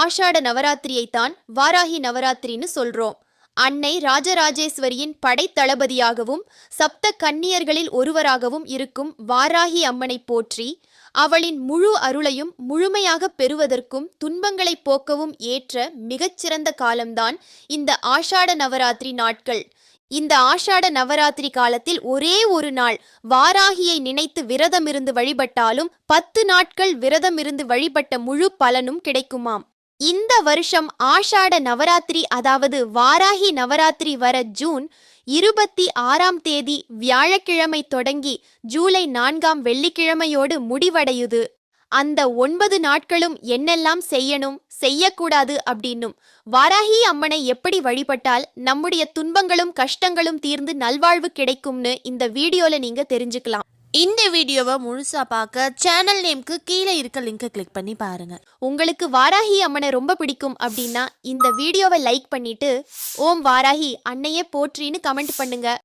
ஆஷாட நவராத்திரியைத்தான் வாராகி நவராத்திரின்னு சொல்றோம். அன்னை ராஜராஜேஸ்வரியின் படைத்தளபதியாகவும் சப்த கன்னியர்களில் ஒருவராகவும் இருக்கும் வாராகி அம்மனை போற்றி அவளின் முழு அருளையும் முழுமையாக பெறுவதற்கும் துன்பங்களை போக்கவும் ஏற்ற மிகச்சிறந்த காலம்தான் இந்த ஆஷாட நவராத்திரி நாட்கள். இந்த ஆஷாட நவராத்திரி காலத்தில் ஒரே ஒரு நாள் வாராகியை நினைத்து விரதமிருந்து வழிபட்டாலும் பத்து நாட்கள் விரதமிருந்து வழிபட்ட முழு பலனும் கிடைக்குமாம். இந்த வருஷம் ஆஷாட நவராத்திரி அதாவது வாராகி நவராத்திரி வர ஜூன் இருபத்தி ஆறாம் தேதி வியாழக்கிழமை தொடங்கி ஜூலை நான்காம் வெள்ளிக்கிழமையோடு முடிவடையுது. அந்த ஒன்பது நாட்களும் என்னெல்லாம் செய்யணும் செய்யக்கூடாது அப்படின்னும் வாராகி அம்மனை எப்படி வழிபட்டால் நம்முடைய துன்பங்களும் கஷ்டங்களும் தீர்ந்து நல்வாழ்வு கிடைக்கும்னு இந்த வீடியோல நீங்க தெரிஞ்சுக்கலாம். இந்த வீடியோவை முழுசா பார்க்க சேனல் நேம்க்கு கீழே இருக்க லிங்கை கிளிக் பண்ணி பாருங்க. உங்களுக்கு வாராகி அம்மனை ரொம்ப பிடிக்கும் அப்படின்னா இந்த வீடியோவை லைக் பண்ணிட்டு ஓம் வாராகி அன்னையே போற்றின்னு கமெண்ட் பண்ணுங்க.